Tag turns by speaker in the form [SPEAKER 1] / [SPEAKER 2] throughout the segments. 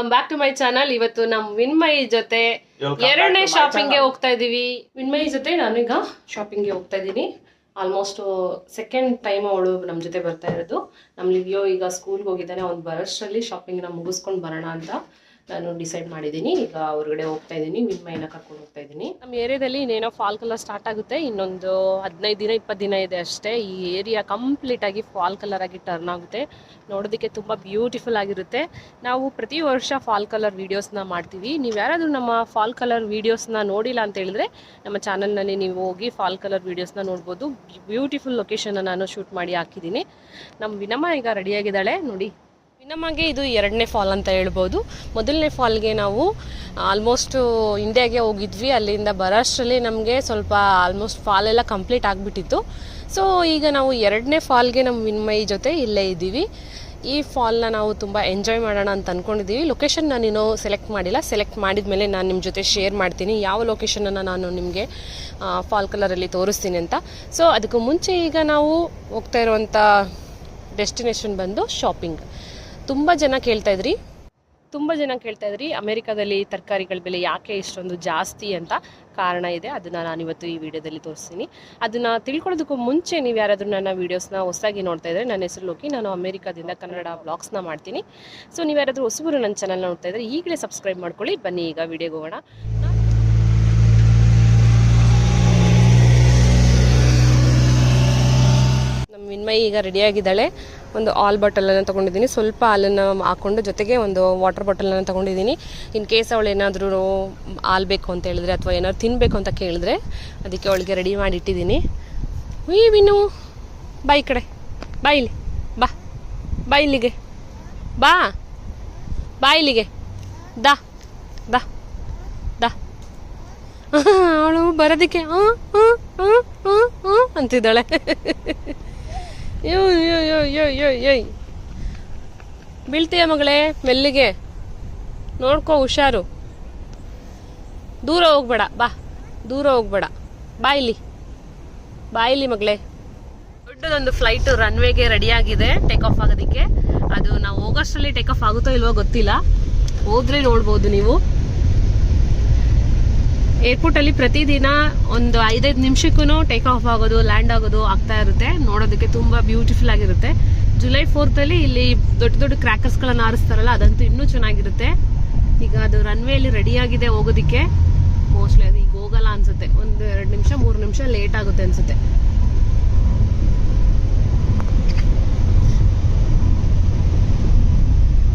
[SPEAKER 1] Welcome back to my channel ಇವತ್ತು ನಮ್ ವಿನ್ಮಯಿ ಜೊತೆ ಎರಡನೇ ಶಾಪಿಂಗ್ಗೆ ಹೋಗ್ತಾ ಇದೀವಿ. ವಿನ್ಮಯಿ ಜೊತೆ ನಾನೀಗ ಶಾಪಿಂಗ್ಗೆ ಹೋಗ್ತಾ ಇದ್ದೀನಿ ಆಲ್ಮೋಸ್ಟ್ ಸೆಕೆಂಡ್ ಟೈಮ್ ಅವಳು ನಮ್ಮ ಜೊತೆ ಬರ್ತಾ ಇರೋದು. ನಮ್ಮ ಲಿವಿಯೋ ಈಗ ಸ್ಕೂಲ್ಗೆ ಹೋಗಿದ್ದಾನೆ. ಅವ್ನು ಬರೋಷ್ಟರಲ್ಲಿ ಶಾಪಿಂಗ್ನ ಮುಗಿಸ್ಕೊಂಡು ಬರೋಣ ಅಂತ ನಾನು ಡಿಸೈಡ್ ಮಾಡಿದ್ದೀನಿ. ಈಗ ಹೊರಗಡೆ ಹೋಗ್ತಾ ಇದ್ದೀನಿ ವಿನ್ಮಯಿನ ಕರ್ಕೊಂಡು ಹೋಗ್ತಾ ಇದ್ದೀನಿ. ನಮ್ಮ ಏರಿಯಾದಲ್ಲಿ ಇನ್ನೇನೋ ಫಾಲ್ ಕಲರ್ ಸ್ಟಾರ್ಟ್ ಆಗುತ್ತೆ. ಇನ್ನೊಂದು ಹದಿನೈದು ದಿನ, ಇಪ್ಪತ್ತು ದಿನ ಇದೆ ಅಷ್ಟೇ. ಈ ಏರಿಯಾ ಕಂಪ್ಲೀಟ್ ಆಗಿ ಫಾಲ್ ಕಲರ್ ಆಗಿ ಟರ್ನ್ ಆಗುತ್ತೆ. ನೋಡೋದಕ್ಕೆ ತುಂಬ ಬ್ಯೂಟಿಫುಲ್ ಆಗಿರುತ್ತೆ. ನಾವು ಪ್ರತಿ ವರ್ಷ ಫಾಲ್ ಕಲರ್ ವೀಡಿಯೋಸ್ನ ಮಾಡ್ತೀವಿ. ನೀವು ಯಾರಾದರೂ ನಮ್ಮ ಫಾಲ್ ಕಲರ್ ವೀಡಿಯೋಸ್ನ ನೋಡಿಲ್ಲ ಅಂತ ಹೇಳಿದ್ರೆ, ನಮ್ಮ ಚಾನಲ್ನಲ್ಲಿ ನೀವು ಹೋಗಿ ಫಾಲ್ ಕಲರ್ ವೀಡಿಯೋಸ್ನ ನೋಡ್ಬೋದು. ಬ್ಯೂಟಿಫುಲ್ ಲೊಕೇಶನ್ನ ನಾನು ಶೂಟ್ ಮಾಡಿ ಹಾಕಿದ್ದೀನಿ. ನಮ್ಮ ವಿನಮ್ಮ ಈಗ ರೆಡಿಯಾಗಿದ್ದಾಳೆ ನೋಡಿ. ವಿನಮ್ಮಗೆ ಇದು ಎರಡನೇ ಫಾಲ್ ಅಂತ ಹೇಳ್ಬೋದು. ಮೊದಲನೇ ಫಾಲ್ಗೆ ನಾವು ಆಲ್ಮೋಸ್ಟ್ ಇಂಡಿಯಾಗೆ ಹೋಗಿದ್ವಿ. ಅಲ್ಲಿಂದ ಬರೋಷ್ಟರಲ್ಲಿ ನಮಗೆ ಸ್ವಲ್ಪ ಆಲ್ಮೋಸ್ಟ್ ಫಾಲ್ ಎಲ್ಲ ಕಂಪ್ಲೀಟ್ ಆಗಿಬಿಟ್ಟಿತ್ತು. ಸೊ ಈಗ ನಾವು ಎರಡನೇ ಫಾಲ್ಗೆ ನಮ್ಮ ವಿನ್ಮಯಿ ಜೊತೆ ಇಲ್ಲೇ ಇದ್ದೀವಿ. ಈ ಫಾಲ್ನ ನಾವು ತುಂಬ ಎಂಜಾಯ್ ಮಾಡೋಣ ಅಂತ ಅಂದ್ಕೊಂಡಿದ್ದೀವಿ ಲೊಕೇಶನ್ ನಾನು ಇನ್ನೂ ಸೆಲೆಕ್ಟ್ ಮಾಡಿಲ್ಲ. ಸೆಲೆಕ್ಟ್ ಮಾಡಿದ ಮೇಲೆ ನಾನು ನಿಮ್ಮ ಜೊತೆ ಶೇರ್ ಮಾಡ್ತೀನಿ. ಯಾವ ಲೊಕೇಶನನ್ನು ನಾನು ನಿಮಗೆ ಫಾಲ್ ಕಲರಲ್ಲಿ ತೋರಿಸ್ತೀನಿ ಅಂತ. ಸೊ ಅದಕ್ಕೂ ಮುಂಚೆ ಈಗ ನಾವು ಹೋಗ್ತಾ ಇರುವಂಥ ಡೆಸ್ಟಿನೇಷನ್ ಬಂದು ಶಾಪಿಂಗ್ ತುಂಬ ಜನ ಕೇಳ್ತಾ ಇದ್ರಿ? ತುಂಬ ಜನ ಕೇಳ್ತಾ ಇದ್ರಿ, ಅಮೆರಿಕಾದಲ್ಲಿ ತರಕಾರಿಗಳ ಬೆಲೆ ಯಾಕೆ ಇಷ್ಟೊಂದು ಜಾಸ್ತಿ ಅಂತ ಕಾರಣ ಇದೆ. ಅದನ್ನು ನಾನು ಇವತ್ತು ಈ ವಿಡಿಯೋದಲ್ಲಿ ತೋರಿಸ್ತೀನಿ. ಅದನ್ನು ತಿಳ್ಕೊಳ್ಳೋದಕ್ಕೂ ಮುಂಚೆ ನೀವು ಯಾರಾದರೂ ನನ್ನ ವೀಡಿಯೋಸ್ನ ಹೊಸದಾಗಿ ನೋಡ್ತಾ ಇದ್ರೆ, ನನ್ನ ಹೆಸರು ಲೋಕಿ. ನಾನು ಅಮೆರಿಕಾದಿಂದ ಕನ್ನಡ ಬ್ಲಾಗ್ಸ್ನ ಮಾಡ್ತೀನಿ. ಸೊ ನೀವು ಯಾರಾದರೂ ಹೊಸಬರು ನನ್ನ ಚಾನಲ್ ನೋಡ್ತಾ ಇದ್ರೆ, ಈಗಲೇ ಸಬ್ಸ್ಕ್ರೈಬ್ ಮಾಡ್ಕೊಳ್ಳಿ. ಬನ್ನಿ, ಈಗ ವಿಡಿಯೋಗೆ ಹೋಗೋಣ. ನಮ್ಮ ವಿನ್ಮಯಿ ಈಗ ರೆಡಿಯಾಗಿದ್ದಾಳೆ ಒಂದು ಆಲ್ ಬಾಟಲನ್ನು ತೊಗೊಂಡಿದ್ದೀನಿ. ಸ್ವಲ್ಪ ಹಾಲನ್ನು ಹಾಕ್ಕೊಂಡು ಜೊತೆಗೆ ಒಂದು ವಾಟರ್ ಬಾಟಲನ್ನು ತೊಗೊಂಡಿದ್ದೀನಿ. ಇನ್ ಕೇಸ್ ಅವಳು ಏನಾದರೂ ಹಾಲು ಬೇಕು ಅಂತ ಹೇಳಿದ್ರೆ ಅಥವಾ ಏನಾದ್ರು ತಿನ್ನಬೇಕು ಅಂತ ಕೇಳಿದ್ರೆ ಅದಕ್ಕೆ ಅವಳಿಗೆ ರೆಡಿ ಮಾಡಿ ಇಟ್ಟಿದ್ದೀನಿ. ಈ ವಿನು. ಈ ಕಡೆ. ಬಾ ಬಾ. ಇಲ್ಲಿಗೆ. ಬಾ. ಬಾ ಇಲ್ಲಿಗೆ. ದಾ. ದಾ. ದಾ. ಅವಳು ಬರೋದಕ್ಕೆ ಅಂತಿದ್ದಾಳೆ. ಯೋ ಯೋ ಯೋ ಯೋ ಬೀಳ್ತೀಯ ಮಗಳೇ, ಮೆಲ್ಲಿಗೆ. ನೋಡ್ಕೋ, ಹುಷಾರು. ದೂರ ಹೋಗ್ಬೇಡ, ಬಾ. ದೂರ ಹೋಗ್ಬೇಡ. ಬಾಯಿಲಿ ಬಾಯಿಲಿ ಮಗಳೇ. ದೊಡ್ಡದೊಂದು ಫ್ಲೈಟ್ ರನ್ವೇಗೆ ರೆಡಿ ಆಗಿದೆ ಟೇಕ್ ಆಫ್ ಆಗೋದಕ್ಕೆ. ಅದು ನಾವು ಹೋಗೋಷ್ಟರಲ್ಲಿ ಟೇಕ್ ಆಫ್ ಆಗುತ್ತೋ ಇಲ್ವೋ ಗೊತ್ತಿಲ್ಲ. ಹೋದ್ರೆ ನೋಡ್ಬೋದು ನೀವು. ಏರ್ಪೋರ್ಟ್ ಅಲ್ಲಿ ಪ್ರತಿದಿನ ಒಂದು ಐದೈದು ನಿಮಿಷಕ್ಕೂ ಟೇಕ್ ಆಫ್ ಆಗೋದು ಲ್ಯಾಂಡ್ ಆಗೋದು ಆಗ್ತಾ ಇರುತ್ತೆ. ನೋಡೋದಕ್ಕೆ ತುಂಬಾ ಬ್ಯೂಟಿಫುಲ್ ಆಗಿರುತ್ತೆ. ಜುಲೈ ಫೋರ್ತ್ ಅಲ್ಲಿ ಇಲ್ಲಿ ದೊಡ್ಡ ದೊಡ್ಡ ಕ್ರ್ಯಾಕರ್ಸ್ ಗಳನ್ನ ಆರಿಸ್ತಾರಲ್ಲ, ಅದಂತೂ ಇನ್ನೂ ಚೆನ್ನಾಗಿರುತ್ತೆ. ಈಗ ಅದು ರನ್ವೇ ಅಲ್ಲಿ ರೆಡಿ ಆಗಿದೆ ಹೋಗೋದಿಕ್ಕೆ. ಮೋಸ್ಟ್ಲಿ ಅದು ಈಗ ಹೋಗಲ್ಲ ಅನ್ಸುತ್ತೆ. ಒಂದು ಎರಡು ನಿಮಿಷ, ಮೂರು ನಿಮಿಷ ಲೇಟ್ ಆಗುತ್ತೆ ಅನ್ಸುತ್ತೆ.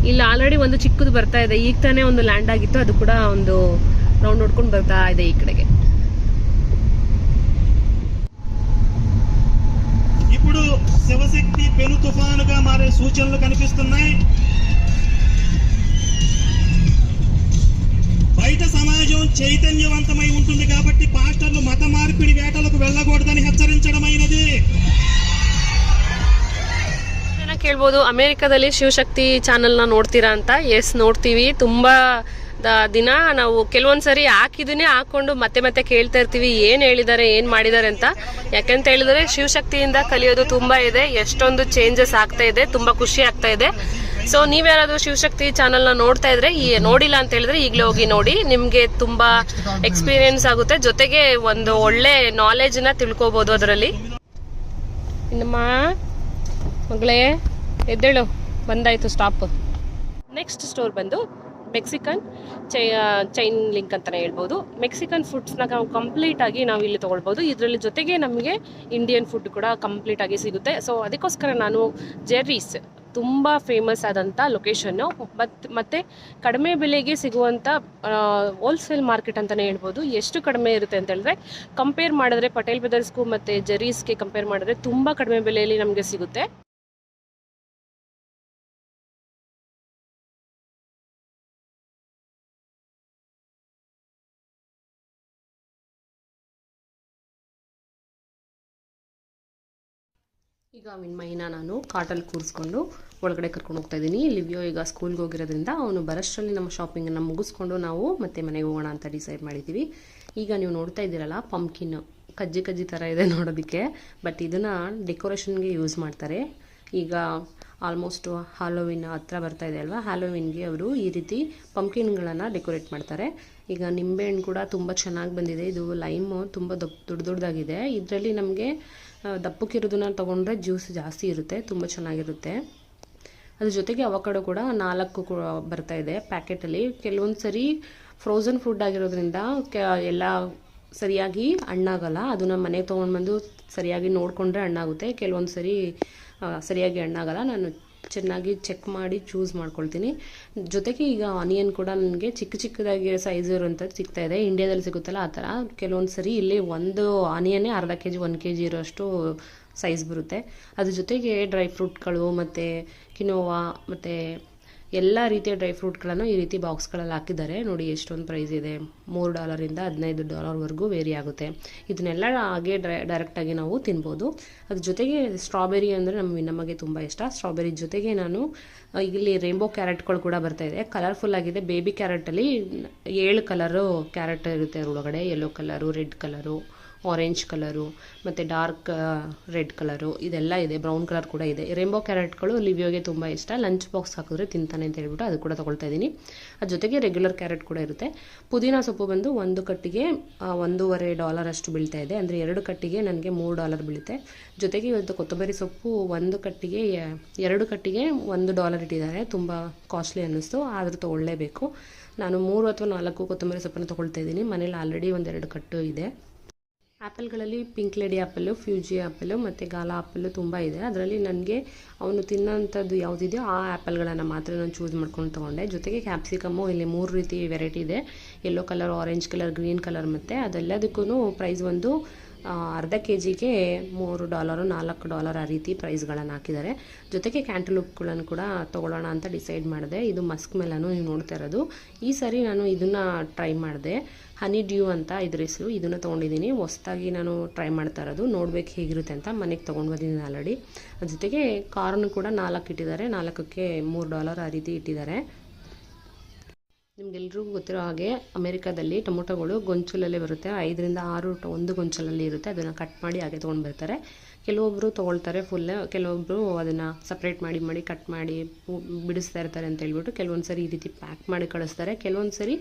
[SPEAKER 1] ಇಲ್ಲಿ ಆಲ್ರೆಡಿ ಒಂದು ಚಿಕ್ಕದು ಬರ್ತಾ ಇದೆ. ಈಗ ತಾನೇ ಒಂದು ಲ್ಯಾಂಡ್ ಆಗಿತ್ತು. ಅದು ಕೂಡ ಒಂದು ರೌಂಡ್ ನೋಡ್ಕೊಂಡು ಬರ್ತಾ ಇದೆ ಈ ಕಡೆಗೆ
[SPEAKER 2] ఇప్పుడు శివశక్తి పెను తుఫానుగా మారే సూచనలు కనిపిస్తున్నాయి బయట సమాజం చైతన్యవంతమై ఉంటుంది కాబట్టి పాస్టర్లు మత మార్పిడి వేటలకు వెళ్ళకూడదని హెచ్చరించడమైనది
[SPEAKER 1] ಜನ ಕೇಳ್ಬೋದು ಅಮೆರಿಕದಲ್ಲಿ ಶಿವಶಕ್ತಿ ಚಾನೆಲ್ನ ನೋಡ್ತೀರಾ ಅಂತ ಎಸ್ ನೋಡ್ತೀವಿ ತುಂಬಾ ದ- ದಿನ ನಾವು ಕೆಲವೊಂದ್ಸರಿ ಹಾಕಿದನ್ನೇ ಹಾಕೊಂಡು ಮತ್ತೆ ಮತ್ತೆ ಕೇಳ್ತಾ ಇರ್ತೀವಿ, ಏನ್ ಹೇಳಿದ್ದಾರೆ ಏನ್ ಮಾಡಿದ್ದಾರೆ ಅಂತ. ಯಾಕೆಂತ ಹೇಳಿದ್ರೆ ಶಿವಶಕ್ತಿಯಿಂದ ಕಲಿಯೋದು ತುಂಬಾ ಇದೆ, ಎಷ್ಟೊಂದು ಚೇಂಜಸ್ ಆಗ್ತಾ ಇದೆ, ತುಂಬಾ ಖುಷಿ ಆಗ್ತಾ ಇದೆ. ಸೊ ನೀವ್ಯಾರಾದ್ರೂ ಶಿವಶಕ್ತಿ ಚಾನೆಲ್ನ ನೋಡ್ತಾ ಇದ್ರೆ, ಈ ನೋಡಿಲ್ಲ ಅಂತ ಹೇಳಿದ್ರೆ ಈಗಲೇ ಹೋಗಿ ನೋಡಿ, ನಿಮ್ಗೆ ತುಂಬಾ ಎಕ್ಸ್ಪೀರಿಯನ್ಸ್ ಆಗುತ್ತೆ. ಜೊತೆಗೆ ಒಂದು ಒಳ್ಳೆ ನಾಲೆಜ್ನ ತಿಳ್ಕೊಬಹುದು ಅದರಲ್ಲಿ. ಇನ್ನಮ್ಮ, ಮಗಳೇ, ಎದ್ದೇಳು. ಬಂದಾಯ್ತು ಸ್ಟಾಪ್ ನೆಕ್ಸ್ಟ್ ಸ್ಟೋರ್ ಬಂದು ಮೆಕ್ಸಿಕನ್ ಚೈ ಚೈನ್ ಲಿಂಕ್ ಅಂತಲೇ ಹೇಳ್ಬೋದು. ಮೆಕ್ಸಿಕನ್ ಫುಡ್ಸ್ನ ನಾವು ಕಂಪ್ಲೀಟ್ ಆಗಿ ನಾವು ಇಲ್ಲಿ ತೊಗೊಳ್ಬೋದು. ಇದರಲ್ಲಿ ಜೊತೆಗೆ ನಮಗೆ ಇಂಡಿಯನ್ ಫುಡ್ ಕೂಡ ಕಂಪ್ಲೀಟ್ ಆಗಿ ಸಿಗುತ್ತೆ. ಸೊ ಅದಕ್ಕೋಸ್ಕರ ನಾನು ಜೆರ್ರೀಸ್ ತುಂಬ ಫೇಮಸ್ ಆದಂಥ ಲೊಕೇಶನ್ನು ಮತ್ತು ಮತ್ತು ಕಡಿಮೆ ಬೆಲೆಗೆ ಸಿಗುವಂಥ ಹೋಲ್ಸೇಲ್ ಮಾರ್ಕೆಟ್ ಅಂತಲೇ ಹೇಳ್ಬೋದು. ಎಷ್ಟು ಕಡಿಮೆ ಇರುತ್ತೆ ಅಂತ ಹೇಳಿದ್ರೆ ಕಂಪೇರ್ ಮಾಡಿದ್ರೆ ಪಟೇಲ್ ಬ್ರದರ್ಸ್ಗೂ ಮತ್ತು ಜೆರೀಸ್ಗೆ ಕಂಪೇರ್ ಮಾಡಿದ್ರೆ ತುಂಬ ಕಡಿಮೆ ಬೆಲೆಯಲ್ಲಿ ನಮಗೆ ಸಿಗುತ್ತೆ. ಈಗ ವಿನ್ಮಯಿನ ನಾನು ಕಾಟಲ್ಲಿ ಕೂರಿಸ್ಕೊಂಡು ಒಳಗಡೆ ಕರ್ಕೊಂಡು ಹೋಗ್ತಾ ಇದ್ದೀನಿ. ಲಿವ್ಯೋ ಈಗ ಸ್ಕೂಲ್ಗೆ ಹೋಗಿರೋದ್ರಿಂದ ಅವನು ಬರೋಷ್ಟರಲ್ಲಿ ನಮ್ಮ ಶಾಪಿಂಗನ್ನು ಮುಗಿಸ್ಕೊಂಡು ನಾವು ಮತ್ತೆ ಮನೆಗೆ ಹೋಗೋಣ ಅಂತ ಡಿಸೈಡ್ ಮಾಡಿದ್ದೀವಿ ಈಗ ನೀವು ನೋಡ್ತಾ ಇದ್ದೀರಲ್ಲ ಪಂಪ್ಕಿನ್ ಕಜ್ಜಿ ಕಜ್ಜಿ ಥರ ಇದೆ ನೋಡೋದಕ್ಕೆ ಬಟ್ ಇದನ್ನು ಡೆಕೋರೇಷನ್ಗೆ ಯೂಸ್ ಮಾಡ್ತಾರೆ. ಈಗ ಆಲ್ಮೋಸ್ಟ್ ಹಾಲೋವಿನ್ ಹತ್ರ ಬರ್ತಾ ಇದೆ ಅಲ್ವಾ? ಹಾಲೋವಿನ್ಗೆ ಅವರು ಈ ರೀತಿ ಪಂಪ್ಕಿನ್ಗಳನ್ನು ಡೆಕೋರೇಟ್ ಮಾಡ್ತಾರೆ. ಈಗ ನಿಂಬೆಹಣ್ಣು ಕೂಡ ತುಂಬ ಚೆನ್ನಾಗಿ ಬಂದಿದೆ. ಇದು ಲೈಮು ತುಂಬ ದೊಡ್ಡ ದೊಡ್ಡ ದೊಡ್ಡದಾಗಿದೆ. ಇದರಲ್ಲಿ ನಮಗೆ ದಪ್ಪಕ್ಕಿರೋದನ್ನ ತೊಗೊಂಡ್ರೆ ಜ್ಯೂಸ್ ಜಾಸ್ತಿ ಇರುತ್ತೆ, ತುಂಬ ಚೆನ್ನಾಗಿರುತ್ತೆ. ಅದ್ರ ಜೊತೆಗೆ ಅವಕಾಡೋ ಕೂಡ ನಾಲ್ಕು ಕೂಡ ಬರ್ತಾ ಇದೆ ಪ್ಯಾಕೆಟಲ್ಲಿ. ಕೆಲವೊಂದು ಸರಿ ಫ್ರೋಝನ್ ಫುಡ್ ಆಗಿರೋದ್ರಿಂದ ಎಲ್ಲ ಸರಿಯಾಗಿ ಹಣ್ಣಾಗಲ್ಲ. ಅದನ್ನು ಮನೆಗೆ ತೊಗೊಂಡ್ಬಂದು ಸರಿಯಾಗಿ ನೋಡಿಕೊಂಡ್ರೆ ಹಣ್ಣಾಗುತ್ತೆ. ಕೆಲವೊಂದು ಸರಿ ಸರಿಯಾಗಿ ಹಣ್ಣಾಗಲ್ಲ. ನಾನು ಚೆನ್ನಾಗಿ ಚೆಕ್ ಮಾಡಿ ಚೂಸ್ ಮಾಡ್ಕೊಳ್ತೀನಿ. ಜೊತೆಗೆ ಈಗ ಆನಿಯನ್ ಕೂಡ ನನಗೆ ಚಿಕ್ಕ ಚಿಕ್ಕದಾಗಿ ಸೈಜ್ ಇರುವಂಥದ್ದು ಸಿಗ್ತಾ ಇದೆ. ಇಂಡಿಯಾದಲ್ಲಿ ಸಿಗುತ್ತಲ್ಲ ಆ ಥರ. ಕೆಲವೊಂದು ಸರಿ ಇಲ್ಲಿ ಒಂದು ಆನಿಯನ್ನೇ ಅರ್ಧ ಕೆ ಜಿ ಒಂದು ಕೆ ಜಿ ಇರೋಷ್ಟು ಸೈಜ್ ಬರುತ್ತೆ. ಅದ್ರ ಜೊತೆಗೆ ಡ್ರೈ ಫ್ರೂಟ್ಗಳು ಮತ್ತು ಕಿನೋವಾ ಮತ್ತು ಎಲ್ಲ ರೀತಿಯ ಡ್ರೈ ಫ್ರೂಟ್ಗಳನ್ನು ಈ ರೀತಿ ಬಾಕ್ಸ್ಗಳಲ್ಲಿ ಹಾಕಿದ್ದಾರೆ. ನೋಡಿ ಎಷ್ಟೊಂದು ಪ್ರೈಸ್ ಇದೆ. ಮೂರು ಡಾಲರಿಂದ ಹದಿನೈದು ಡಾಲರ್ವರೆಗೂ ವೇರಿ ಆಗುತ್ತೆ. ಇದನ್ನೆಲ್ಲ ಹಾಗೆ ಡ್ರೈ ಡೈರೆಕ್ಟಾಗಿ ನಾವು ತಿನ್ಬೋದು. ಅದ್ರ ಜೊತೆಗೆ ಸ್ಟ್ರಾಬೆರಿ ಅಂದರೆ ನಮ್ಮ ನಮಗೆ ತುಂಬ ಇಷ್ಟ. ಸ್ಟ್ರಾಬೆರಿ ಜೊತೆಗೆ ನಾನು ಇಲ್ಲಿ ರೇಂಬೋ ಕ್ಯಾರೆಟ್ಗಳು ಕೂಡ ಬರ್ತಾ ಇದೆ. ಕಲರ್ಫುಲ್ ಆಗಿದೆ. ಬೇಬಿ ಕ್ಯಾರೆಟಲ್ಲಿ ಏಳು ಕಲರು ಕ್ಯಾರೆಟ್ ಇರುತ್ತೆ ಅದರೊಳಗಡೆ. Yellow colour red colour orange colour ಮತ್ತು ಡಾರ್ಕ್ ರೆಡ್ ಕಲರು ಇದೆಲ್ಲ ಇದೆ. ಬ್ರೌನ್ ಕಲರ್ ಕೂಡ ಇದೆ. ರೇಂಬೋ ಕ್ಯಾರೆಟ್ಗಳು ಲಿವಿಯೋಗೆ ತುಂಬ ಇಷ್ಟ. ಲಂಚ್ ಬಾಕ್ಸ್ ಹಾಕಿದ್ರೆ ತಿಂತಾನೆ ಅಂತ ಹೇಳ್ಬಿಟ್ಟು ಅದು ಕೂಡ ತೊಗೊಳ್ತಾ ಇದ್ದೀನಿ. ಅದ್ರ ಜೊತೆಗೆ ರೆಗ್ಯುಲರ್ ಕ್ಯಾರೆಟ್ ಕೂಡ ಇರುತ್ತೆ. ಪುದೀನ ಸೊಪ್ಪು ಬಂದು ಒಂದು ಕಟ್ಟಿಗೆ ಒಂದೂವರೆ ಡಾಲರ್ ಅಷ್ಟು ಬೀಳ್ತಾ ಇದೆ. ಅಂದರೆ ಎರಡು ಕಟ್ಟಿಗೆ ನನಗೆ ಮೂರು ಡಾಲರ್ ಬೀಳುತ್ತೆ. ಜೊತೆಗೆ ಇವತ್ತು ಕೊತ್ತಂಬರಿ ಸೊಪ್ಪು ಒಂದು ಕಟ್ಟಿಗೆ, ಎರಡು ಕಟ್ಟಿಗೆ ಒಂದು ಡಾಲರ್ ಇಟ್ಟಿದ್ದಾರೆ. ತುಂಬ ಕಾಸ್ಟ್ಲಿ ಅನ್ನಿಸ್ತು. ಆದರೂ ತೊಗೊಳ್ಳೇಬೇಕು. ನಾನು ಮೂರು ಅಥವಾ ನಾಲ್ಕು ಕೊತ್ತಂಬರಿ ಸೊಪ್ಪನ್ನು ತೊಗೊಳ್ತಾ ಇದ್ದೀನಿ. ಮನೇಲಿ ಆಲ್ರೆಡಿ ಒಂದೆರಡು ಕಟ್ಟು ಇದೆ. ಆ್ಯಪಲ್ಗಳಲ್ಲಿ pink lady apple Fuji apple ಮತ್ತು ಗಾಲಾ ಆ್ಯಪಲ್ಲು ತುಂಬ ಇದೆ. ಅದರಲ್ಲಿ ನನಗೆ ಅವನು ತಿನ್ನೋಂಥದ್ದು ಯಾವುದಿದೆಯೋ ಆ ಆ್ಯಪಲ್ಗಳನ್ನು ಮಾತ್ರ ನಾನು ಚೂಸ್ ಮಾಡ್ಕೊಂಡು ತೊಗೊಂಡೆ. ಜೊತೆಗೆ ಕ್ಯಾಪ್ಸಿಕಮ್ಮು ಇಲ್ಲಿ ಮೂರು ರೀತಿ ವೆರೈಟಿ ಇದೆ. Yellow colour orange colour green colour ಮತ್ತು ಅದೆಲ್ಲದಕ್ಕೂ ಪ್ರೈಸ್ ಒಂದು ಅರ್ಧ ಕೆ ಜಿಗೆ ಮೂರು ಡಾಲರು, ನಾಲ್ಕು ಡಾಲರ್ ಆ ರೀತಿ ಪ್ರೈಸ್ಗಳನ್ನು ಹಾಕಿದ್ದಾರೆ. ಜೊತೆಗೆ ಕ್ಯಾಂಟಲೂಪ್ಗಳನ್ನು ಕೂಡ ತೊಗೊಳ್ಳೋಣ ಅಂತ ಡಿಸೈಡ್ ಮಾಡಿದೆ. ಇದು ಮಸ್ಕ್ ಮೇಲೂ ನೀವು ನೋಡ್ತಾ ಇರೋದು. ಈ ಸರಿ ನಾನು ಇದನ್ನು ಟ್ರೈ ಮಾಡಿದೆ. ಹನಿ ಡ್ಯೂ ಅಂತ ಇದ್ರ ಹೆಸರು. ಇದನ್ನು ತೊಗೊಂಡಿದ್ದೀನಿ. ಹೊಸ್ದಾಗಿ ನಾನು ಟ್ರೈ ಮಾಡ್ತಾ ಇರೋದು. ನೋಡ್ಬೇಕು ಹೇಗಿರುತ್ತೆ ಅಂತ ಮನೆಗೆ ತೊಗೊಂಡು ಬಂದಿದ್ದೀನಿ ಆಲ್ರೆಡಿ ಜೊತೆಗೆ ಕಾರ್ನು ಕೂಡ ನಾಲ್ಕು ಇಟ್ಟಿದ್ದಾರೆ. ನಾಲ್ಕಕ್ಕೆ ಮೂರು ಡಾಲರ್ ಆ ರೀತಿ ಇಟ್ಟಿದ್ದಾರೆ. ನಿಮ್ಗೆಲ್ರಿಗೂ ಗೊತ್ತಿರೋ ಹಾಗೆ ಅಮೆರಿಕಾದಲ್ಲಿ ಟೊಮೊಟೊಗಳು ಗೊಂಚಲಲ್ಲೇ ಬರುತ್ತೆ. ಐದರಿಂದ ಆರು ಒಂದು ಗೊಂಚಲಲ್ಲಿ ಇರುತ್ತೆ. ಅದನ್ನು ಕಟ್ ಮಾಡಿ ಹಾಗೆ ತೊಗೊಂಡು ಬರ್ತಾರೆ. ಕೆಲವೊಬ್ಬರು ತೊಗೊಳ್ತಾರೆ ಫುಲ್ ಕೆಲವೊಬ್ಬರು ಅದನ್ನು ಸಪ್ರೇಟ್ ಮಾಡಿ ಮಾಡಿ ಕಟ್ ಮಾಡಿ ಬಿಡಿಸ್ತಾ ಇರ್ತಾರೆ ಅಂತ ಹೇಳ್ಬಿಟ್ಟು ಕೆಲವೊಂದು ಸರಿ ಈ ರೀತಿ ಪ್ಯಾಕ್ ಮಾಡಿ ಕಳಿಸ್ತಾರೆ. ಕೆಲವೊಂದು ಸರಿ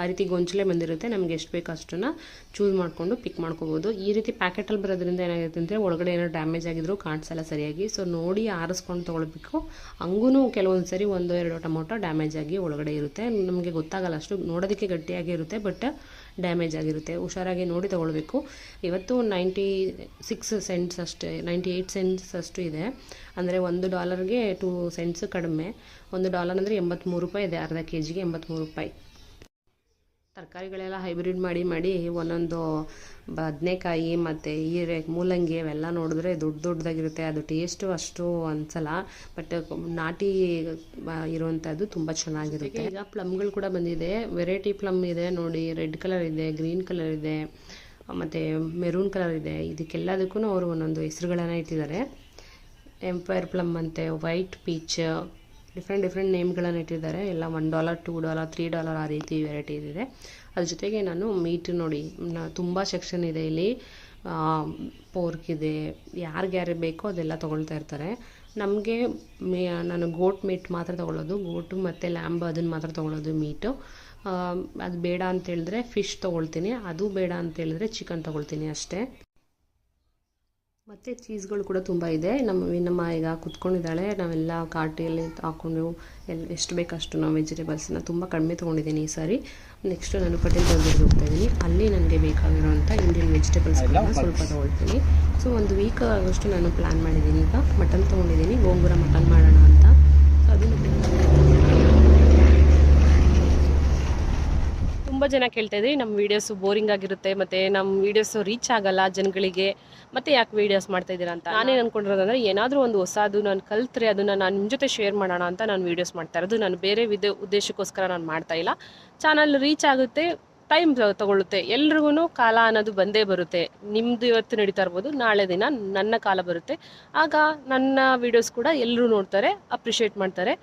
[SPEAKER 1] ಆ ರೀತಿ ಗೊಂಚಲೆ ಬಂದಿರುತ್ತೆ. ನಮ್ಗೆ ಎಷ್ಟು ಬೇಕು ಅಷ್ಟನ್ನು ಚೂಸ್ ಮಾಡಿಕೊಂಡು ಪಿಕ್ ಮಾಡ್ಕೋಬೋದು. ಈ ರೀತಿ ಪ್ಯಾಕೆಟಲ್ಲಿ ಬರೋದ್ರಿಂದ ಏನಾಗುತ್ತೆ ಅಂದರೆ ಒಳಗಡೆ ಏನೋ ಡ್ಯಾಮೇಜ್ ಆಗಿದ್ರು ಕಾಣಿಸಲ್ಲ ಸರಿಯಾಗಿ. ಸೊ ನೋಡಿ ಆರಿಸ್ಕೊಂಡು ತೊಗೊಳ್ಬೇಕು. ಹಂಗೂ ಕೆಲವೊಂದು ಸರಿ ಒಂದು ಎರಡು ಟೊಮೊಟೊ ಡ್ಯಾಮೇಜ್ ಆಗಿ ಒಳಗಡೆ ಇರುತ್ತೆ. ನಮಗೆ ಗೊತ್ತಾಗಲ್ಲ ಅಷ್ಟು. ನೋಡೋದಕ್ಕೆ ಗಟ್ಟಿಯಾಗಿ ಇರುತ್ತೆ ಬಟ್ ಡ್ಯಾಮೇಜ್ ಆಗಿರುತ್ತೆ. ಹುಷಾರಾಗಿ ನೋಡಿ ತೊಗೊಳ್ಬೇಕು. ಇವತ್ತು ನೈಂಟಿ ಸಿಕ್ಸ್ ಸೆಂಟ್ಸ್ ಅಷ್ಟೇ ನೈಂಟಿ ಏಯ್ಟ್ ಸೆಂಟ್ಸ್ ಅಷ್ಟು ಇದೆ. ಅಂದರೆ ಒಂದು ಡಾಲರ್ಗೆ ಟೂ ಸೆಂಟ್ಸ್ ಕಡಿಮೆ. ಒಂದು ಡಾಲರ್ ಅಂದರೆ ಎಂಬತ್ತ್ಮೂರು ರೂಪಾಯಿ ಇದೆ. ಅರ್ಧ ಕೆ ಜಿಗೆ ಎಂಬತ್ತ್ಮೂರು ರೂಪಾಯಿ. ತರಕಾರಿಗಳೆಲ್ಲ ಹೈಬ್ರಿಡ್ ಮಾಡಿ ಮಾಡಿ ಒಂದೊಂದು ಬದನೆಕಾಯಿ ಮತ್ತು ಹೀರೆ, ಮೂಲಂಗಿ ಅವೆಲ್ಲ ನೋಡಿದ್ರೆ ದೊಡ್ಡ ದೊಡ್ಡದಾಗಿರುತ್ತೆ. ಅದು ಟೇಸ್ಟು ಅಷ್ಟು ಅನ್ಸಲ್ಲ ಬಟ್ ನಾಟಿ ಇರುವಂಥದ್ದು ತುಂಬ ಚೆನ್ನಾಗಿರುತ್ತೆ. ಈಗ ಪ್ಲಮ್ಗಳು ಕೂಡ ಬಂದಿದೆ. ವೆರೈಟಿ ಪ್ಲಮ್ ಇದೆ, ನೋಡಿ ರೆಡ್ ಕಲರ್ ಇದೆ ಗ್ರೀನ್ ಕಲರ್ ಇದೆ, ಮತ್ತು ಮೆರೂನ್ ಕಲರ್ ಇದೆ. ಇದಕ್ಕೆಲ್ಲದಕ್ಕೂ ಅವರು ಒಂದೊಂದು ಹೆಸರುಗಳನ್ನು ಇಟ್ಟಿದ್ದಾರೆ. ಎಂಪೈರ್ ಪ್ಲಮ್ ಅಂತೆ ವೈಟ್ ಪೀಚ್ ಡಿಫ್ರೆಂಟ್ ಡಿಫ್ರೆಂಟ್ ನೇಮ್ಗಳನ್ನು ಇಟ್ಟಿದ್ದಾರೆ. ಎಲ್ಲ one dollar two dollar three dollar ಆ ರೀತಿ ವೆರೈಟಿ ಇದೆ. ಅದ್ರ ಜೊತೆಗೆ ನಾನು ಮೀಟ್ ನೋಡಿ ತುಂಬಾ ಸೆಕ್ಷನ್ ಇದೆ ಇಲ್ಲಿ. ಪೋರ್ಕ್ ಇದೆ, ಯಾರಿಗೆ ಯಾರು ಬೇಕೋ ಅದೆಲ್ಲ ತೊಗೊಳ್ತಾ ಇರ್ತಾರೆ. ನಮಗೆ ನಾನು ಗೋಟ್ ಮೀಟ್ ಮಾತ್ರ ತೊಗೊಳ್ಳೋದು. ಗೋಟು ಮತ್ತು ಲ್ಯಾಂಬ್ ಅದನ್ನು ಮಾತ್ರ ತೊಗೊಳ್ಳೋದು ಮೀಟು ಅದು ಬೇಡ ಅಂತ ಹೇಳಿದ್ರೆ ಫಿಶ್ ತೊಗೊಳ್ತೀನಿ. ಅದು ಬೇಡ ಅಂತ ಹೇಳಿದ್ರೆ ಚಿಕನ್ ತೊಗೊಳ್ತೀನಿ ಅಷ್ಟೇ. ಮತ್ತು ಚೀಸ್ಗಳು ಕೂಡ ತುಂಬ ಇದೆ. ನಮ್ಮ ವಿನಮ್ಮ ಈಗ ಕುತ್ಕೊಂಡಿದ್ದಾಳೆ. ನಾವೆಲ್ಲ ಕಾಟಿಯಲ್ಲಿ ಹಾಕ್ಕೊಂಡು ಎಲ್ಲಿ ಎಷ್ಟು ಬೇಕಷ್ಟು ನಾವು ವೆಜಿಟೇಬಲ್ಸನ್ನ ತುಂಬ ಕಡಿಮೆ ತೊಗೊಂಡಿದ್ದೀನಿ ಈ ಸಾರಿ. ನೆಕ್ಸ್ಟು ನಾನು ಪಟೇಲ್ ಬರ್ಗರ್ಗೆ ಹೋಗ್ತಾ ಇದ್ದೀನಿ. ಅಲ್ಲಿ ನನಗೆ ಬೇಕಾಗಿರೋಂಥ ಇಂಡಿಯನ್ ವೆಜಿಟೇಬಲ್ಸ್ಗಳನ್ನ ಸ್ವಲ್ಪ ತೊಗೊಳ್ತೀನಿ. ಸೊ ಒಂದು ವೀಕ್ ಆಗೋಷ್ಟು ನಾನು ಪ್ಲ್ಯಾನ್ ಮಾಡಿದ್ದೀನಿ ಈಗ. ಮಟನ್ ತೊಗೊಂಡಿದ್ದೀನಿ. ಗೋಂಗೂರ ಮಟನ್ ಮಾಡೋಣ ಅಂತ. ಸೊ ಅದನ್ನು ಜನ ಕೇಳ್ತಾ ಇದ್ರಿ ನಮ್ಮ ವೀಡಿಯೋಸು ಬೋರಿಂಗ್ ಆಗಿರುತ್ತೆ, ಮತ್ತು ನಮ್ಮ ವೀಡಿಯೋಸು ರೀಚ್ ಆಗಲ್ಲ ಜನಗಳಿಗೆ, ಮತ್ತೆ ಯಾಕೆ ವೀಡಿಯೋಸ್ ಮಾಡ್ತಾ ಇದ್ದೀರಾ ಅಂತ. ನಾನೇನು ಅನ್ಕೊಂಡಿರೋದಂದ್ರೆ, ಏನಾದರೂ ಒಂದು ಹೊಸದು ನಾನು ಕಲ್ತ್ರೆ ಅದನ್ನು ನಾನು ನಿಮ್ಮ ಜೊತೆ ಶೇರ್ ಮಾಡೋಣ ಅಂತ ನಾನು ವೀಡಿಯೋಸ್ ಮಾಡ್ತಾ ಇರೋದು. ನಾನು ಬೇರೆ ವಿಧ ಉದ್ದೇಶಕ್ಕೋಸ್ಕರ ನಾನು ಮಾಡ್ತಾ ಇಲ್ಲ. ಚಾನಲ್ ರೀಚ್ ಆಗುತ್ತೆ ಟೈಮ್ ತಗೊಳ್ಳುತ್ತೆ. ಎಲ್ರಿಗೂ ಕಾಲ ಅನ್ನೋದು ಬಂದೇ ಬರುತ್ತೆ. ನಿಮ್ಮದು ಇವತ್ತು ನಡೀತಾ ಇರ್ಬೋದು, ನಾಳೆ ದಿನ ನನ್ನ ಕಾಲ ಬರುತ್ತೆ. ಆಗ ನನ್ನ ವಿಡಿಯೋಸ್ ಕೂಡ ಎಲ್ಲರೂ ನೋಡ್ತಾರೆ ಅಪ್ರಿಷಿಯೇಟ್ ಮಾಡ್ತಾರೆ.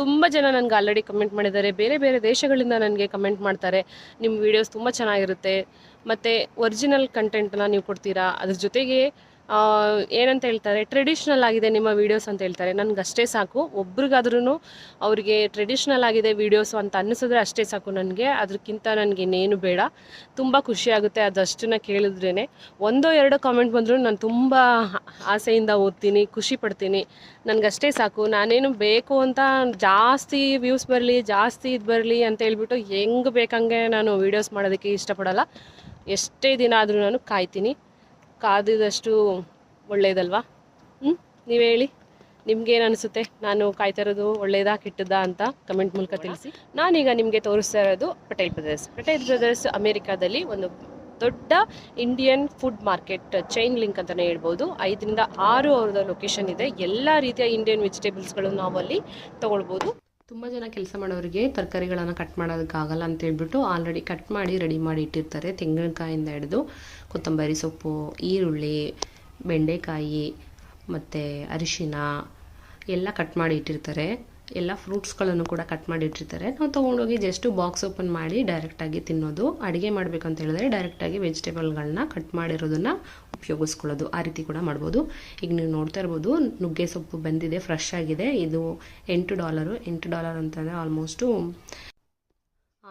[SPEAKER 1] ತುಂಬ ಜನ ನನಗೆ ಆಲ್ರೆಡಿ ಕಮೆಂಟ್ ಮಾಡಿದ್ದಾರೆ. ಬೇರೆ ಬೇರೆ ದೇಶಗಳಿಂದ ನನಗೆ ಕಮೆಂಟ್ ಮಾಡ್ತಾರೆ. ನಿಮ್ಮ ವಿಡಿಯೋಸ್ ತುಂಬ ಚೆನ್ನಾಗಿರುತ್ತೆ. ಮತ್ತು ಒರಿಜಿನಲ್ ಕಂಟೆಂಟನ್ನ ನೀವು ಕೊಡ್ತೀರಾ? ಅದ್ರ ಜೊತೆಗೆ ಏನಂತ ಹೇಳ್ತಾರೆ ಟ್ರೆಡಿಷ್ನಲ್ ಆಗಿದೆ ನಿಮ್ಮ ವೀಡಿಯೋಸ್ ಅಂತ ಹೇಳ್ತಾರೆ. ನನಗೆ ಅಷ್ಟೇ ಸಾಕು. ಒಬ್ರಿಗಾದ್ರೂ ಅವರಿಗೆ ಟ್ರೆಡಿಷ್ನಲ್ ಆಗಿದೆ ವೀಡಿಯೋಸ್ ಅಂತ ಅನ್ನಿಸಿದ್ರೆ ಅಷ್ಟೇ ಸಾಕು ನನಗೆ. ಅದಕ್ಕಿಂತ ನನಗೆ ಇನ್ನೇನು ಬೇಡ. ತುಂಬ ಖುಷಿಯಾಗುತ್ತೆ ಅದಷ್ಟನ್ನು ಕೇಳಿದ್ರೇ ಒಂದೋ ಎರಡೋ ಕಾಮೆಂಟ್ ಬಂದರೂ ನಾನು ತುಂಬ ಆಸೆಯಿಂದ ಓದ್ತೀನಿ, ಖುಷಿ ಪಡ್ತೀನಿ. ನನಗಷ್ಟೇ ಸಾಕು. ನಾನೇನು ಬೇಕು ಅಂತ ಜಾಸ್ತಿ ವ್ಯೂಸ್ ಬರಲಿ, ಜಾಸ್ತಿ ಇದು ಬರಲಿ ಅಂತ ಹೇಳ್ಬಿಟ್ಟು ಹೆಂಗೆ ಬೇಕಂಗೆ ನಾನು ವೀಡಿಯೋಸ್ ಮಾಡೋದಕ್ಕೆ ಇಷ್ಟಪಡಲ್ಲ. ಎಷ್ಟೇ ದಿನ ಆದರೂ ನಾನು ಕಾಯ್ತೀನಿ. ಕಾದಿದಷ್ಟು ಒಳ್ಳೆಯದಲ್ವಾ ಹ್ಞೂ ನೀವು ಹೇಳಿ. ನಿಮ್ಗೇನು ಅನಿಸುತ್ತೆ? ನಾನು ಕಾಯ್ತಾ ಇರೋದು ಒಳ್ಳೇದಾ ಕೆಟ್ಟದಾ ಅಂತ ಕಮೆಂಟ್ ಮೂಲಕ ತಿಳಿಸಿ. ನಾನೀಗ ನಿಮಗೆ ತೋರಿಸ್ತಾ ಇರೋದು ಪಟೇಲ್ ಬ್ರದರ್ಸ್. ಪಟೇಲ್ ಬ್ರದರ್ಸ್ ಅಮೇರಿಕಾದಲ್ಲಿ ಒಂದು ದೊಡ್ಡ Indian food market chain link ಅಂತಲೇ ಹೇಳ್ಬೋದು. ಐದರಿಂದ ಆರು ಅವ್ರದ್ದು ಲೊಕೇಶನ್ ಇದೆ. ಎಲ್ಲ ರೀತಿಯ ಇಂಡಿಯನ್ ವೆಜಿಟೇಬಲ್ಸ್ಗಳು ನಾವು ಅಲ್ಲಿ ತೊಗೊಳ್ಬೋದು. ತುಂಬ ಜನ ಕೆಲಸ ಮಾಡೋರಿಗೆ ತರಕಾರಿಗಳನ್ನು ಕಟ್ ಮಾಡೋದಕ್ಕಾಗಲ್ಲ ಅಂತ ಹೇಳ್ಬಿಟ್ಟು ಆಲ್ರೆಡಿ ಕಟ್ ಮಾಡಿ ರೆಡಿ ಮಾಡಿ ಇಟ್ಟಿರ್ತಾರೆ. ತೆಂಗಿನಕಾಯಿಂದ ಹಿಡಿದು ಕೊತ್ತಂಬರಿ ಸೊಪ್ಪು, ಈರುಳ್ಳಿ, ಬೆಂಡೆಕಾಯಿ ಮತ್ತು ಅರಿಶಿನ ಎಲ್ಲ ಕಟ್ ಮಾಡಿ ಇಟ್ಟಿರ್ತಾರೆ. ಎಲ್ಲ ಫ್ರೂಟ್ಸ್ಗಳನ್ನು ಕೂಡ ಕಟ್ ಮಾಡಿ ಇಟ್ಟಿರ್ತಾರೆ. ನಾವು ತೊಗೊಂಡೋಗಿ ಜಸ್ಟ್ ಬಾಕ್ಸ್ ಓಪನ್ ಮಾಡಿ ಡೈರೆಕ್ಟಾಗಿ ತಿನ್ನೋದು, ಅಡುಗೆ ಮಾಡಬೇಕು ಅಂತ ಹೇಳಿದ್ರೆ ಡೈರೆಕ್ಟಾಗಿ ವೆಜಿಟೇಬಲ್ಗಳನ್ನ ಕಟ್ ಮಾಡಿರೋದನ್ನು ಉಪಯೋಗಿಸ್ಕೊಳ್ಳೋದು. ಆ ರೀತಿ ಕೂಡ ಮಾಡ್ಬೋದು. ಈಗ ನೀವು ನೋಡ್ತಾ ಇರ್ಬೋದು, ನುಗ್ಗೆ ಸೊಪ್ಪು ಬಂದಿದೆ ಫ್ರೆಶ್ ಆಗಿದೆ. ಇದು ಎಂಟು ಡಾಲರು ಎಂಟು ಡಾಲರ್ ಅಂತಂದರೆ ಆಲ್ಮೋಸ್ಟು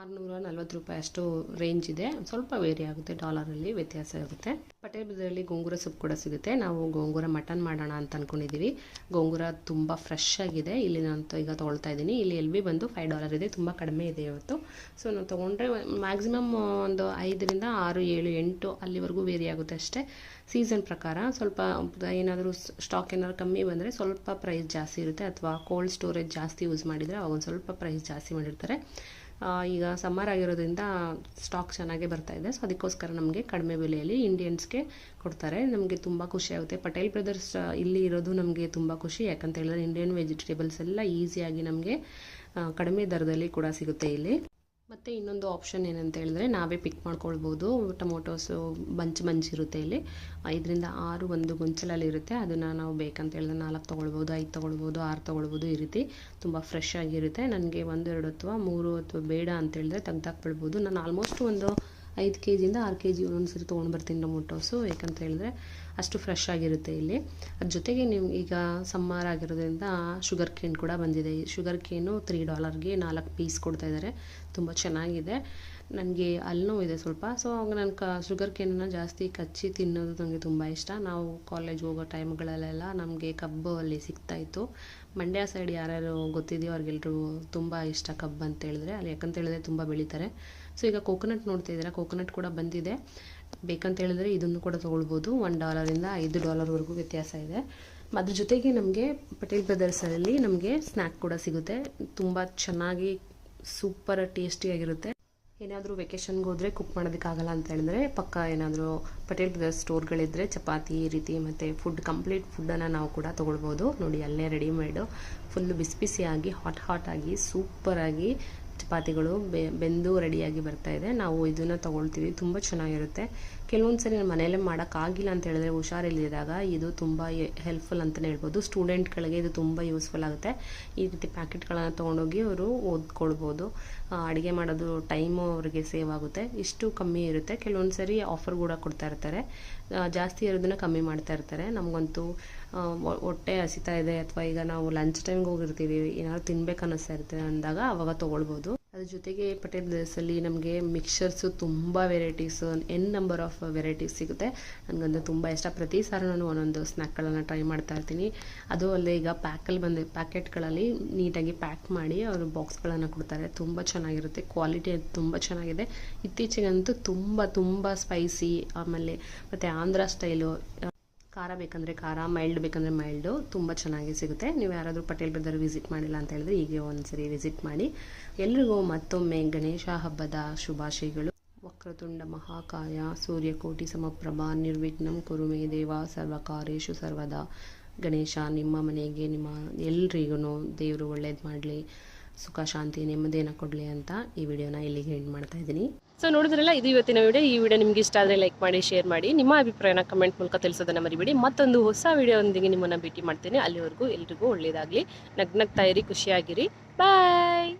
[SPEAKER 1] ಆರುನೂರ ನಲ್ವತ್ತು ರೂಪಾಯಿ ಅಷ್ಟು ರೇಂಜ್ ಇದೆ. ಸ್ವಲ್ಪ ವೇರಿ ಆಗುತ್ತೆ ಡಾಲರಲ್ಲಿ ವ್ಯತ್ಯಾಸ ಆಗುತ್ತೆ. ಪಟೇಲ್ ಬಜಾರಲ್ಲಿ ಗೋಂಗೂರ ಸೊಪ್ಪು ಕೂಡ ಸಿಗುತ್ತೆ. ನಾವು ಗೋಂಗೂರ ಮಟನ್ ಮಾಡೋಣ ಅಂತ ಅಂದ್ಕೊಂಡಿದ್ದೀವಿ ಗೋಂಗೂರ ತುಂಬ ಫ್ರೆಶ್ ಆಗಿದೆ. ಇಲ್ಲಿ ನಾನು ಈಗ ತೊಗೊಳ್ತಾ ಇದ್ದೀನಿ. ಇಲ್ಲಿ ಎಲ್ ಬಿ ಬಂದು ಫೈವ್ ಡಾಲರ್ ಇದೆ. ತುಂಬ ಕಡಿಮೆ ಇದೆ ಇವತ್ತು. ಸೊ ನಾವು ತೊಗೊಂಡ್ರೆ ಮ್ಯಾಕ್ಸಿಮಮ್ ಒಂದು ಐದರಿಂದ ಆರು, ಏಳು, ಎಂಟು ಅಲ್ಲಿವರೆಗೂ ವೇರಿ ಆಗುತ್ತೆ ಅಷ್ಟೇ. ಸೀಸನ್ ಪ್ರಕಾರ ಸ್ವಲ್ಪ ಏನಾದರೂ ಸ್ಟಾಕ್ ಏನಾದ್ರು ಕಮ್ಮಿ ಬಂದರೆ ಸ್ವಲ್ಪ ಪ್ರೈಸ್ ಜಾಸ್ತಿ ಇರುತ್ತೆ. ಅಥವಾ ಕೋಲ್ಡ್ ಸ್ಟೋರೇಜ್ ಜಾಸ್ತಿ ಯೂಸ್ ಮಾಡಿದರೆ ಅವಾಗ ಸ್ವಲ್ಪ ಪ್ರೈಸ್ ಜಾಸ್ತಿ ಮಾಡಿರ್ತಾರೆ. ಈಗ ಸಮ್ಮರ್ ಆಗಿರೋದ್ರಿಂದ ಸ್ಟಾಕ್ ಚೆನ್ನಾಗೆ ಬರ್ತಾ ಇದೆ. ಸೊ ಅದಕ್ಕೋಸ್ಕರ ನಮಗೆ ಕಡಿಮೆ ಬೆಲೆಯಲ್ಲಿ ಇಂಡಿಯನ್ಸ್ಗೆ ಕೊಡ್ತಾರೆ. ನಮಗೆ ತುಂಬ ಖುಷಿ ಆಗುತ್ತೆ. ಪಟೇಲ್ ಬ್ರದರ್ಸ್ ಇಲ್ಲಿ ಇರೋದು ನಮಗೆ ತುಂಬ ಖುಷಿ. ಯಾಕಂತ ಹೇಳಿದ್ರೆ ಇಂಡಿಯನ್ ವೆಜಿಟೇಬಲ್ಸ್ ಎಲ್ಲ ಈಸಿಯಾಗಿ ನಮಗೆ ಕಡಿಮೆ ದರದಲ್ಲಿ ಕೂಡ ಸಿಗುತ್ತೆ ಇಲ್ಲಿ. ಮತ್ತು ಇನ್ನೊಂದು ಆಪ್ಷನ್ ಏನಂತ ಹೇಳಿದ್ರೆ ನಾವೇ ಪಿಕ್ ಮಾಡ್ಕೊಳ್ಬೋದು. ಟೊಮೊಟೊಸು ಬಂಚ್ ಬಂಚ್ ಇರುತ್ತೆ ಇಲ್ಲಿ. ಐದರಿಂದ ಆರು ಒಂದು ಗೊಂಚಲಲ್ಲಿ ಇರುತ್ತೆ. ಅದನ್ನು ನಾವು ಬೇಕಂತ ಹೇಳಿದ್ರೆ ನಾಲ್ಕು ತೊಗೊಳ್ಬೋದು, ಐದು ತೊಗೊಳ್ಬೋದು, ಆರು ತೊಗೊಳ್ಬೋದು ಈ ರೀತಿ ತುಂಬ ಫ್ರೆಶ್ ಆಗಿರುತ್ತೆ ನನಗೆ ಒಂದೆರಡು ಅಥವಾ ಮೂರು ಅಥವಾ ಬೇಡ ಅಂತ ಹೇಳಿದ್ರೆ ತೆಗ್ದಾಕ್ಬಿಡ್ಬೋದು ನಾನು ಆಲ್ಮೋಸ್ಟ್ ಒಂದು ಐದು ಕೆ ಜಿಯಿಂದ ಆರು ಕೆ ಜಿ ಒಂದೊಂದು ಸರಿ ತೊಗೊಂಡು ಬರ್ತೀನಿ ಟೊಮೊಟೊಸು ಹೇಳಿದ್ರೆ ಅಷ್ಟು ಫ್ರೆಶ್ ಆಗಿರುತ್ತೆ ಇಲ್ಲಿ. ಅದ್ರ ಜೊತೆಗೆ ನೀವು ಈಗ ಸಮ್ಮರ್ ಆಗಿರೋದ್ರಿಂದ ಶುಗರ್ ಕೇನ್ ಕೂಡ ಬಂದಿದೆ. ಶುಗರ್ ಕೇನು ತ್ರೀ ಡಾಲರ್ಗೆ ನಾಲ್ಕು ಪೀಸ್ ಕೊಡ್ತಾ ಇದ್ದಾರೆ ತುಂಬ ಚೆನ್ನಾಗಿದೆ. ನನಗೆ ಹಲ್ಲು ಇದೆ ಸ್ವಲ್ಪ. ಸೊ ಆವಾಗ ನಾನು ಕ ಶುಗರ್ ಕೇನನ್ನು ಜಾಸ್ತಿ ಕಚ್ಚಿ ತಿನ್ನೋದು ನನಗೆ ತುಂಬ ಇಷ್ಟ. ನಾವು ಕಾಲೇಜ್ ಹೋಗೋ ಟೈಮ್ಗಳಲ್ಲೆಲ್ಲ ನಮಗೆ ಕಬ್ಬು ಅಲ್ಲಿ ಸಿಗ್ತಾಯಿತ್ತು ಮಂಡ್ಯ ಸೈಡ್ ಯಾರ್ಯಾರು ಗೊತ್ತಿದೆಯೋ ಅವ್ರಿಗೆಲ್ರಿಗೂ ತುಂಬ ಇಷ್ಟ ಕಬ್ಬು ಅಂತ ಹೇಳಿದ್ರೆ. ಅಲ್ಲಿ ಯಾಕಂತ ಹೇಳಿದ್ರೆ ತುಂಬ ಬೆಳೀತಾರೆ. ಸೊ ಈಗ ಕೋಕೋನಟ್ ನೋಡ್ತಾ ಇದ್ದೀರಾ? ಕೋಕೋನಟ್ ಕೂಡ ಬಂದಿದೆ. ಬೇಕಂತ ಹೇಳಿದ್ರೆ ಇದನ್ನು ಕೂಡ ತೊಗೊಳ್ಬೋದು. ಒನ್ ಡಾಲರಿಂದ ಐದು ಡಾಲರ್ವರೆಗೂ ವ್ಯತ್ಯಾಸ ಇದೆ. ಅದ್ರ ಜೊತೆಗೆ ನಮಗೆ ಪಟೇಲ್ ಬ್ರದರ್ಸಲ್ಲಿ ನಮಗೆ ಸ್ನ್ಯಾಕ್ ಕೂಡ ಸಿಗುತ್ತೆ. ತುಂಬ ಚೆನ್ನಾಗಿ ಸೂಪರ್ ಟೇಸ್ಟಿಯಾಗಿರುತ್ತೆ ಏನಾದರೂ ವೆಕೇಷನ್ಗೆ ಹೋದರೆ ಕುಕ್ ಮಾಡೋದಕ್ಕಾಗಲ್ಲ ಅಂತ ಹೇಳಿದ್ರೆ ಪಕ್ಕ ಏನಾದರೂ ಪಟೇಲ್ ಬ್ರದರ್ಸ್ ಸ್ಟೋರ್ಗಳಿದ್ದರೆ ಚಪಾತಿ, ಈ ರೀತಿ ಮತ್ತು ಫುಡ್ ಕಂಪ್ಲೀಟ್ ಫುಡ್ಡನ್ನು ನಾವು ಕೂಡ ತೊಗೊಳ್ಬೋದು. ನೋಡಿ, ಅಲ್ಲೇ ರೆಡಿಮೇಡು ಫುಲ್ಲು ಬಿಸಿ ಬಿಸಿಯಾಗಿ ಹಾಟ್ ಹಾಟ್ ಆಗಿ ಸೂಪರಾಗಿ ಚಪಾತಿಗಳು ಬೆಂದು ರೆಡಿಯಾಗಿ ಬರ್ತಾ ಇದೆ. ನಾವು ಇದನ್ನು ತೊಗೊಳ್ತೀವಿ. ತುಂಬ ಚೆನ್ನಾಗಿರುತ್ತೆ. ಕೆಲವೊಂದು ಸರಿ ನಾನು ಮನೆಯಲ್ಲೇ ಮಾಡೋಕ್ಕಾಗಿಲ್ಲ ಅಂತ ಹೇಳಿದ್ರೆ ಹುಷಾರಿಲ್ಲದಾಗ ಇದು ತುಂಬ ಹೆಲ್ಪ್ಫುಲ್ ಅಂತಲೇ ಹೇಳ್ಬೋದು. ಸ್ಟೂಡೆಂಟ್ಗಳಿಗೆ ಇದು ತುಂಬ ಯೂಸ್ಫುಲ್ ಆಗುತ್ತೆ. ಈ ರೀತಿ ಪ್ಯಾಕೆಟ್ಗಳನ್ನು ತೊಗೊಂಡೋಗಿ ಅವರು ಓದ್ಕೊಳ್ಬೋದು. ಅಡುಗೆ ಮಾಡೋದು ಟೈಮು ಅವರಿಗೆ ಸೇವ್ ಆಗುತ್ತೆ. ಇಷ್ಟು ಕಮ್ಮಿ ಇರುತ್ತೆ. ಕೆಲವೊಂದು ಸರಿ ಆಫರ್ ಕೂಡ ಕೊಡ್ತಾ ಇರ್ತಾರೆ. ಜಾಸ್ತಿ ಇರೋದನ್ನ ಕಮ್ಮಿ ಮಾಡ್ತಾ ಇರ್ತಾರೆ. ನಮಗಂತೂ ಹೊಟ್ಟೆ ಹಸಿತಾ ಇದೆ. ಅಥವಾ ಈಗ ನಾವು ಲಂಚ್ ಟೈಮ್ಗೆ ಹೋಗಿರ್ತೀವಿ. ಏನಾದ್ರು ತಿನ್ಬೇಕು ಅನ್ನಿಸ್ತಾ ಅಂದಾಗ ಅವಾಗ ತೊಗೊಳ್ಬೋದು. ಅದ್ರ ಜೊತೆಗೆ ಪಟೇಲ್ ಬ್ರದರ್ಸಲ್ಲಿ ನಮಗೆ ಮಿಕ್ಸರ್ಸು ತುಂಬ varieties N number of varieties ಸಿಗುತ್ತೆ. ನನಗಂತೂ ತುಂಬ ಇಷ್ಟ. ಪ್ರತಿ ಸಾರಿ ನಾನು ಒಂದೊಂದು ಸ್ನ್ಯಾಕ್ಗಳನ್ನು ಟ್ರೈ ಮಾಡ್ತಾ ಇರ್ತೀನಿ. ಅದು ಅಲ್ಲದೆ ಈಗ ಪ್ಯಾಕಲ್ಲಿ ಬಂದ ಪ್ಯಾಕೆಟ್ಗಳಲ್ಲಿ ನೀಟಾಗಿ ಪ್ಯಾಕ್ ಮಾಡಿ ಅವರು ಬಾಕ್ಸ್ಗಳನ್ನು ಕೊಡ್ತಾರೆ. ತುಂಬ ಚೆನ್ನಾಗಿರುತ್ತೆ. ಕ್ವಾಲಿಟಿ ತುಂಬ ಚೆನ್ನಾಗಿದೆ. ಇತ್ತೀಚೆಗಂತೂ ತುಂಬ ತುಂಬ ಸ್ಪೈಸಿ ಆಮೇಲೆ ಮತ್ತು ಆಂಧ್ರ ಸ್ಟೈಲು ಖಾರ ಬೇಕಂದರೆ ಖಾರ ಮೈಲ್ಡ್ ಬೇಕಂದರೆ ಮೈಲ್ಡು ತುಂಬ ಚೆನ್ನಾಗಿ ಸಿಗುತ್ತೆ. ನೀವು ಯಾರಾದರೂ ಪಟೇಲ್ ಬ್ರದರ್ ವಿಸಿಟ್ ಮಾಡಿಲ್ಲ ಅಂತ ಹೇಳಿದ್ರೆ ಹೀಗೆ ಒಂದ್ಸರಿ ವಿಸಿಟ್ ಮಾಡಿ. ಎಲ್ರಿಗೂ ಮತ್ತೊಮ್ಮೆ ಗಣೇಶ ಹಬ್ಬದ ಶುಭಾಶಯಗಳು. ವಕ್ರತುಂಡ ಮಹಾಕಾಯ, ಸೂರ್ಯಕೋಟಿ ಸಮಪ್ರಭಾ, ನಿರ್ವಿಘ್ನಂ ಕುರುಮೇ ದೇವ ಸರ್ವಕಾರೇಶು ಸರ್ವದಾ. ಗಣೇಶ, ನಿಮ್ಮ ಮನೆಗೆ, ನಿಮ್ಮ ಎಲ್ರಿಗೂ ದೇವರು ಒಳ್ಳೇದು ಮಾಡಲಿ, ಸುಖ, ಶಾಂತಿ, ನೆಮ್ಮದಿಯನ್ನು ಕೊಡಲಿ ಅಂತ ಈ ವಿಡಿಯೋನ ಇಲ್ಲಿಗೆ ಎಂಡ್ ಮಾಡ್ತಾ ಇದ್ದೀನಿ. ಸೊ ನೋಡಿದ್ರಲ್ಲ, ಇದು ಇವತ್ತಿನ ವಿಡಿಯೋ ಈ ವಿಡಿಯೋ ನಿಮ್ಗೆ ಇಷ್ಟ ಆದರೆ ಲೈಕ್ ಮಾಡಿ ಶೇರ್ ಮಾಡಿ. ನಿಮ್ಮ ಅಭಿಪ್ರಾಯನ ಕಮೆಂಟ್ ಮೂಲಕ ತಿಳಿಸೋದನ್ನ ಮರಿಬೇಡಿ. ಮತ್ತೊಂದು ಹೊಸ ವಿಡಿಯೋದೊಂದಿಗೆ ನಿಮ್ಮನ್ನು ಭೇಟಿ ಮಾಡ್ತೀನಿ. ಅಲ್ಲಿವರೆಗೂ ಎಲ್ರಿಗೂ ಒಳ್ಳೆಯದಾಗಲಿ ನಗ್ನಗ್ತಾ ಇರಿ, ಖುಷಿಯಾಗಿರಿ. ಬಾಯ್